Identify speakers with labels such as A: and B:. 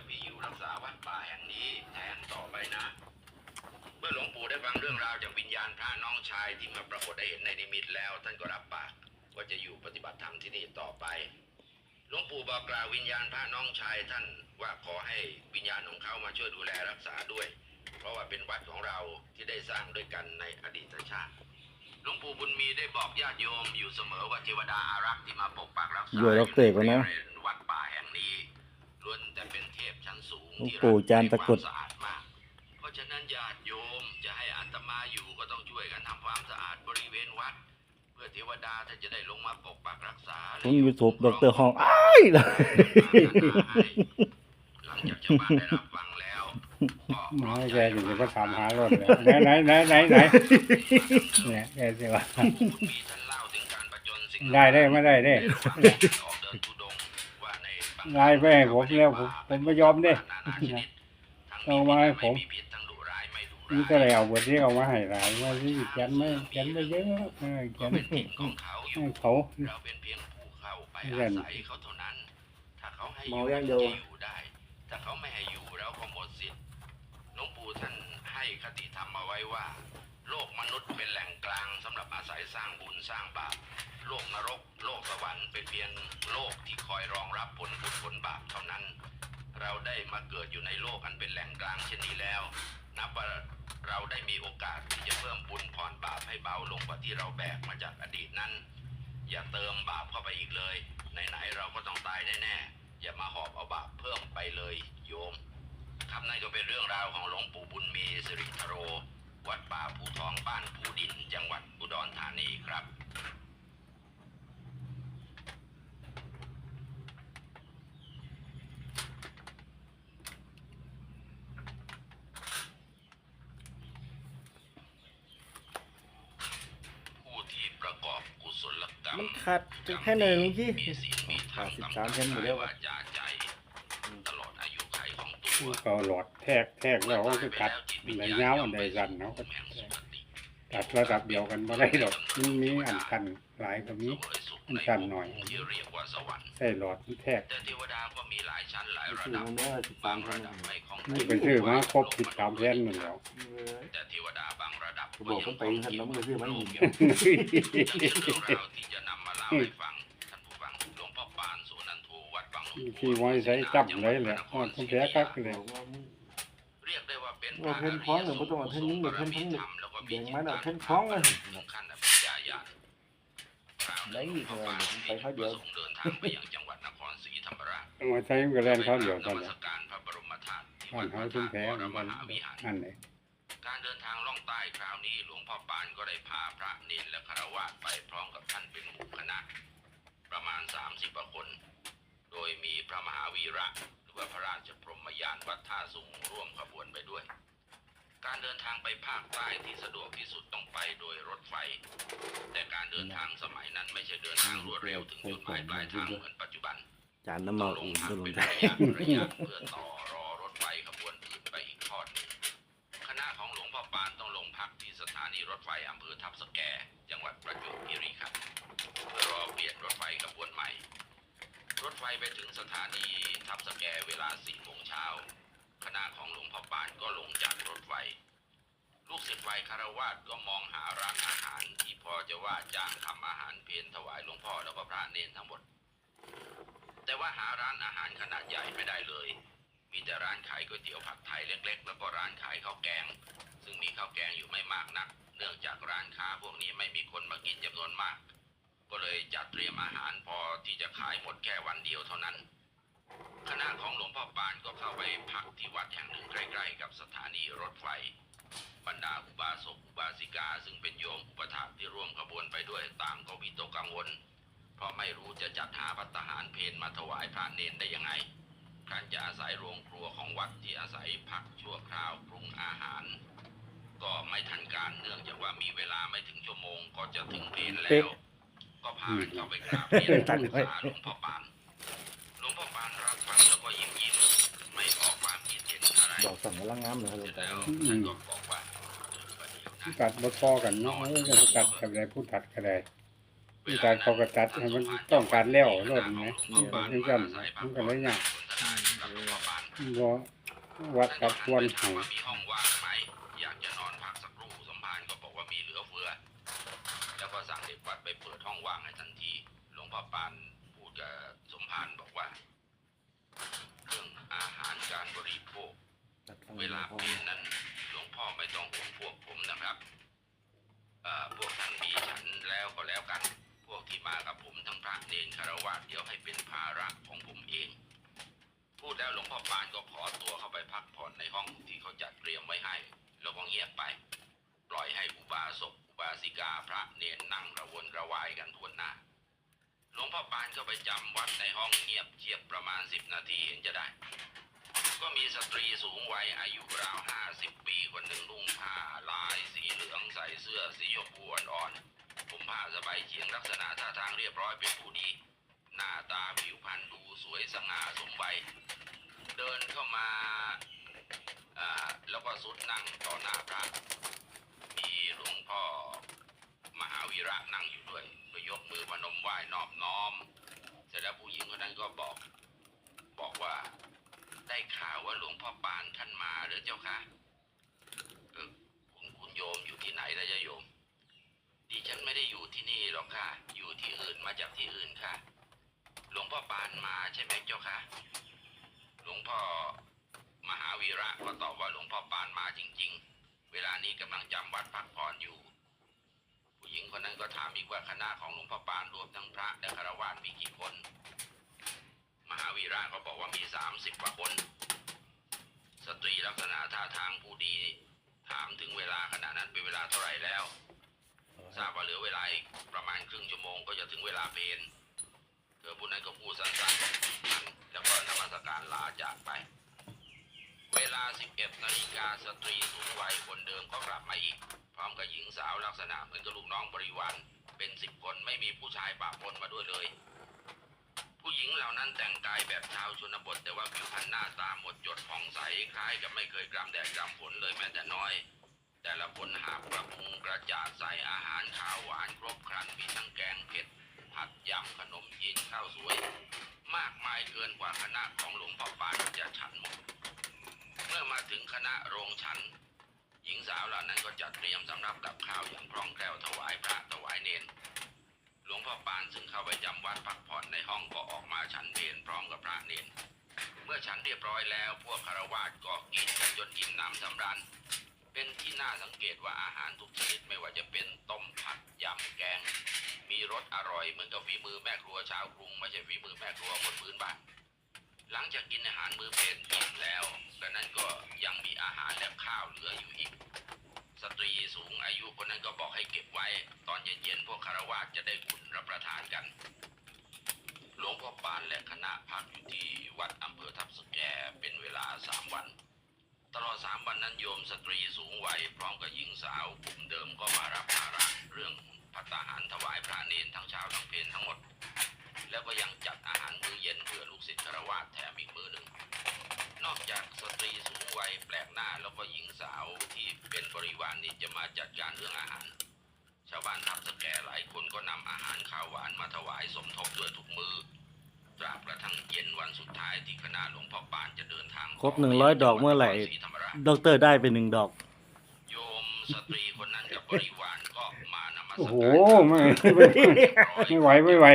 A: ให้พี่อยู่รักษาวัดป่าแห่งนี้แทนต่อไปนะ เมื่อหลวงปู่ได้ฟังเรื่องราวจากวิญญาณพระน้องชายที่มาปรากฏให้เห็นในนิมิตแล้ว ท่านก็รับปากว่าจะอยู่ปฏิบัติธรรมที่นี่ต่อไป หลวงปู่บอกกล่าววิญญาณพระน้องชายท่านว่าขอให้วิญญาณของเขามาช่วยดูแลรักษาด้วย เพราะว่าเป็นวัดของเราที่ได้สร้างด้วยกันในอดีตชาติหลวงปู่บุญมีได้บอกญาติโยมอยู่เสมอว่าเทวดาอารักษ์ที่มาปกปักรักษา
B: อยู่ดอกเตกก่อนนะ
A: วัดป่าแห่งนี้ ล้วนแต่เป็นเทพชั้นสูง
B: หลวง
A: ที่
B: ปู่
A: รั
B: จานตะกรุด
A: ในความสะอาดมาก เพราะฉะนั้นญาติโยมจะให้อาตมาอยู่ก็ต้องช่วยกันทำความสะอาดบริเวณวัด เพื่อเทวดาท่านจะได้ลงมาปกปักรักษา
B: ผมยูทูบดรฮองอ้ายเลย
A: หลังจากชาวบ้านได้รับฟังแล้วก็
C: มาให้แกอยู่ก็ถามหารถเลยไหนไหนไหนไหนไหนเนี่ยแกสิว่า
A: มีท่านเล่าถึงการประจนสิ่ง
C: ได้ได้ไม่ได้ได้
A: ในระหว่างการออกเดินทุด งค์ว่าในบาง
C: ไลน์ไปให้ผมแล้วผมผมไม่ยอมเด้
A: นานาชนิดทั้ง
C: เอามาให้ผม
A: พิษและไพิษทั้งดุร้ายไม่ดุร้าย
C: นี่ก็เลยเอาบทนี้เอามาให้หลายว่าที่เขียนไม่เขียนไม่เยอะเออเขี
A: ก็
C: ยน
A: เป็นผิดของเขาอ
C: ให้
A: ยู่
C: เขา
A: เราเป็นเพียงผู้เข้าไป
C: เรื่
A: อา
C: อง
A: ศัยเขาเท่านั้นถ้าเขาให้อ
B: เมา
A: ยู่
B: อย่าง
A: เรา
B: เดียว
A: จะอยู่ได้ถ้าเขาไม่ให้อยู่เราก็หมดสิทธิ์หลวงปู่ท่านให้คติธรรมมาไว้ว่า โลกมนุษย์เป็นแหล่งกลางสำหรับอาศัยสร้างบุญสร้างบาปโลกน เป็นเพียงโลกที่คอยรองรับผลบุญผลบาปเท่านั้น เราได้มาเกิดอยู่ในโลกอันเป็นแหล่งกลางเช่นนี้แล้ว นับว่าเราได้มีโอกาสที่จะเพิ่มบุญพรบาปให้เบาลงกว่าที่เราแบกมาจากอดีตนั้น อย่าเติมบาปเข้าไปอีกเลย ไหนๆเราก็ต้องตายแน่ๆ อย่ามาหอบเอาบาปเพิ่มไปเลยโยมครับนั่นก็เป็นเรื่องราวของหลวงปู่บุญมีสิริธโร วัดป่าภูทองบ้านภูดิน จังหวัดอุดรธานีครับ ผู้ที่ประกอบกุศลกรรม
B: มัน ขาดแค่ไหนลวงพี่
A: มีศีลมีธรรม
B: สิบสามเซนอยู่แล้ว
A: วาจาใจตลอดอายุไขของตัว
C: ก็หลอดแทกแทกแล้วเขาก็กัดในเงาอันใดกันเขาก็ตัดระดับเดียวกันม่ได้หรอกมันมีอันคันหลายก็มีอันชันหน่อย
A: ที่เรียกว่าสวรรค์
C: ใส่หลอดแทก
A: แต่เทก็มีหลายชั้นหลายระ
B: สี่
A: ดับ
B: มันได้สิบสา
A: บามง
B: ค
A: ระ
B: น
A: ดับไม่ขอ
C: นี่ไปซื้อมาครบสิบสามแผ่นนั่นแล้ว
A: แต่เทวดาบางระดับ
B: ก็บอกต้องไปหันแล้วมันก็ซื้อมาอีก
A: จะเป็นเรื่อง วที่จะนำมาเล่าให้ฟังท่านผู้ฟังหลวงพ่อปานสุนันโทวัดบางหลวง
C: ที่ไว้ใช้จับเลยแหละอ่อนต้องแพ้กักเลย
A: เรียกได้ว่าเป็น
B: ว่าเพิ่นคล้องหรือบ่ต้องเอาเพิ่นยิ้มหรือเพิ่นทั้งหนึ่งแบ่งมาแล้วเพิ่นคล้องเลย
A: ขั้นอภิญญาญาณ
B: ได้อีกเลยไปเขาเดียว
A: เดินทางไปยังจังหวัดนครศรีธรรมราช
C: เอามาใช้กระแลนเขาเดียวกัน
A: น
C: แห
A: มั
C: ละ
A: สการพระบรมธาตุที่
C: บ้า
A: วันด
C: เขา
A: พระ
C: ทุ่
A: ธางตุ
C: แพ้
A: ว
C: เห
A: ร
C: มือน
A: ม
C: กัน
A: หาวิหาร
C: นั่นเลย
A: การเดินทางล่องใต้คราวนี้หลวงพ่อปานก็ได้พาพระเนนและคารวะไปพร้อมกับท่านเป็นหมู่คณะ ประมาณ 30กว่าคน โดยมีพระมหาวีระหรือว่าพระราชพรหมยานวัดท่าสุงร่วมขบวนไปด้วย การเดินทางไปภาคใต้ที่สะดวกที่สุดต้องไปโดยรถไฟ แต่การเดินทางสมัยนั้นไม่ใช่เดินทางรวดเร็วถึงจุดหมายปลายทางเหมือนปัจจุบัน
B: จานน้ำเมา
A: ล
B: อี
A: ง
B: ก
A: พัก
B: ตัวลง
A: เป็น
B: ท้า
A: ระ
B: ย
A: ยะระยะเพื่อต่อ ไปถึงสถานีทับสแกเวลาสี่โมงเช้าคณะของหลวงพ่อปานก็ลงจากรถไฟ ลูกศิษย์ไฟคารวาสก็มองหาร้านอาหารที่พอจะว่าจ้างทำอาหารเพลถวายหลวงพ่อแล้วก็พระเนนทั้งหมด แต่ว่าหาร้านอาหารขนาดใหญ่ไม่ได้เลย มีแต่ร้านขายก๋วยเตี๋ยวผัดไทยเล็ก ๆ แล้วก็ร้านขายข้าวแกง ซึ่งมีข้าวแกงอยู่ไม่มากนัก เนื่องจากร้านค้าพวกนี้ไม่มีคนมากินจำนวนมาก ก็เลยจัดเตรียมอาหารพอที่จะขายหมดแค่วันเดียวเท่านั้น คณะของหลวงพ่อปานก็เข้าไปพักที่วัดแห่งหนึ่งใกล้ ๆ กับสถานีรถไฟ บรรดาอุบาสกอุบาสิกา ซึ่งเป็นโยมอุปถากที่ร่วมขบวนไปด้วยต่างก็วิตกกังวล เพราะไม่รู้จะจัดหาพัตหารเพนมาถวายพระเนนได้ยังไงครั้นจะอาศัยโรงครัวของวัดที่อาศัยพักชั่วคราวปรุงอาหาร ก็ไม่ทันการเนื่องจากว่ามีเวลาไม่ถึงชั่วโมงก็จะถึงเพนแล้ว ก็พากันเข้าไปกราบเรียนบูชาหลวงพ่อปานหลวงพ่อปานรับฟังแล้วก็ยิ้มยิ้มๆไม่ออกความคิดเห็นอะไร
B: ดอกสั่งกำลังงามเลยครับหลวง
A: แล้
B: ตา
A: วท่านก็บอกว่าประเดี๋ยวนะ
C: ตัดบทพอกันเนาะเออจะตัดกับไรผู้ตัดก็ได้ผู้ตัดเขาก็ตัดให้มันต้องการแล้วรถไหมนี่กันมันก็เลยยาก
A: เหลวงพ่อปาน
C: บ่วัดกับควร
A: ถา
C: ให้
A: มว่า ว่างให้ทันที หลวงพ่อปานพูดกับสมภารบอกว่า เรื่องอาหารการบริโภค เวลาเปลี่ยนนั้นหลวงพ่อไม่ต้องห่วงพวกผมนะครับพวกท่านมีฉันแล้วก็แล้วกัน พวกที่มากับผมทั้งพระเนรคารวะเดี๋ยวให้เป็นภาระของผมเอง พูดแล้วหลวงพ่อปานก็ขอตัวเข้าไปพักผ่อนในห้องที่เขาจัดเตรียมไว้ให้ แล้วก็เงียบไป ปล่อยให้อุบาสกอุบาสิกาพระเนรนั่งระ ระวายกันทวนหน้า หลวงพ่อปานก็ไปจำวัดในห้องเงียบเชียบประมาณสิบนาทีเห็นจะได้ ก็มีสตรีสูงวัยอายุราวห้าสิบปีคนหนึ่งนุ่งผ้าลายสีเหลืองใส่เสื้อสีชมพูอ่อนๆผมผ้าสบายเฉียงลักษณะท่าทางเรียบร้อยเป็นผู้ดี หน้าตาผิวพรรณดูสวยสง่าสมวัยเดินเข้ามาอ่าแล้วก็สุดนั่งต่อหน้าพระมีหลวงพ่อ มหาวีระนั่งอยู่ด้วยก็ยกมือพนมไหว้นอบน้อม เสร็จแล้วผู้หญิงคนนั้นก็บอก บอกว่า ได้ข่าวว่าหลวงพ่อปานท่านมาหรือเจ้าค่ะเออคุณคุณโยมอยู่ที่ไหนล้วจะโยมดิฉันไม่ได้อยู่ที่นี่หรอกค่ะ อยู่ที่อื่นมาจากที่อื่นค่ะ หลวงพ่อปานมาใช่ไหมเจ้าค่ะ หลวงพ่อมหาวีระก็ตอบว่าหลวงพ่อปานมาจริง ๆ เวลานี้กำลังจำวัดพักผ่อนอยู่ ผู้หญิงคนนั้นก็ถามอีกว่าคณะของหลวงพ่อปานรวมทั้งพระและคารวะมีกี่คน มหาวีระก็บอกว่ามีสามสิบกว่าคน สตรีลักษณะท่าทางผู้ดีถามถึงเวลาขณะนั้นเป็นเวลาเท่าไหร่แล้ว ทราบว่าเหลือเวลาอีกประมาณครึ่งชั่วโมงก็จะถึงเวลาเพลนเธอผู้นั้นก็พูดสั้นๆบอกมันแล้วก็นมัสการลาจากไป เวลา 11นาฬิกาสตรีสูงวัยคนเดิมก็กลับมาอีก สาวลักษณะเหมือนกับลูกน้องบริวารเป็นสิบคนไม่มีผู้ชายปะปนมาด้วยเลย ผู้หญิงเหล่านั้นแต่งกายแบบชาวชนบท แต่ว่าผิวพรรณหน้าตาหมดจดผ่องใสคล้ายกับไม่เคยกรำแดดกรำฝนเลยแม้แต่น้อย แต่ละคนหาบกระพุงกระจาดใส่อาหารข้าวหวานครบครันมีทั้งแกงเผ็ดผัดยำขนมจีนข้าวสวย มากมายเกินกว่าคณะของหลวงพ่อปานจะฉันหมดเมื่อมาถึงคณะโรงฉัน งสาวเหล่านั้นก็จัดเตรียมสำหรับกับข้าวอย่างคล่องแคล่วถวายพระถวายเนนหลวงพ่อปานซึ่งเข้าไปจำวัดพักผ่อนในห้องก็ออกมาฉันเพลพร้อมกับพระเนนเมื่อฉันเรียบร้อยแล้วพวกคารวาสก็กินกันจนอิ่มหนำสำราญเป็นที่น่าสังเกตว่าอาหารทุกชนิดไม่ว่าจะเป็นต้มผัดยำแกง มีรสอร่อยเหมือนกับฝีมือแม่ครัวชาวกรุงไม่ใช่ฝีมือแม่ครัวคนพื้นบ้าน หลังจากกินอาหารมื้อเพลนอิ่มแล้วดังนั้นก็ยังมีอาหารและข้าวเหลืออยู่อีก สตรีสูงอายุคนนั้นก็บอกให้เก็บไว้ ตอนเย็นๆพวกคารวาสจะได้อุ่นรับประทานกัน หลวงพ่อปานและคณะพักอยู่ที่วัดอำเภอทับสแกเป็นเวลาสามวัน ตลอดสามวันนั้นโยมสตรีสูงวัยพร้อมกับหญิงสาวกลุ่มเดิมก็มารับภาระเรื่องพัตตาหารถวายพระเนนทั้งเช้าทั้งเพลทั้งหมด แล้วก็ยังจัดอาหารมื้อเย็นเพื่อลูกศิษย์คารวาสแถมอีกมื้อหนึ่ง นอกจากสตรีสูงวัยแปลกหน้าแล้วก็หญิงสาวที่เป็นบริวารนี่จะมาจัดการเรื่องอาหาร ชาวบ้านทับสแกหลายคนก็นำอาหารข้าวหวานมาถวายสมทบด้วยทุกมือตราบกระทั่งเย็นวันสุดท้ายที่คณะหลวงพ่อปานจะเดินทาง
D: ครบ100ดอกเมื่อไหร่
A: ศธรรมราช
D: ด็อกเตอร์ได้ไปหนึ่งดอก
A: โยมสตรีคนนั้นกับบริวารก็มานมัส
C: โอ้โหไม่ไม่ไม่ไหวไม่ไหว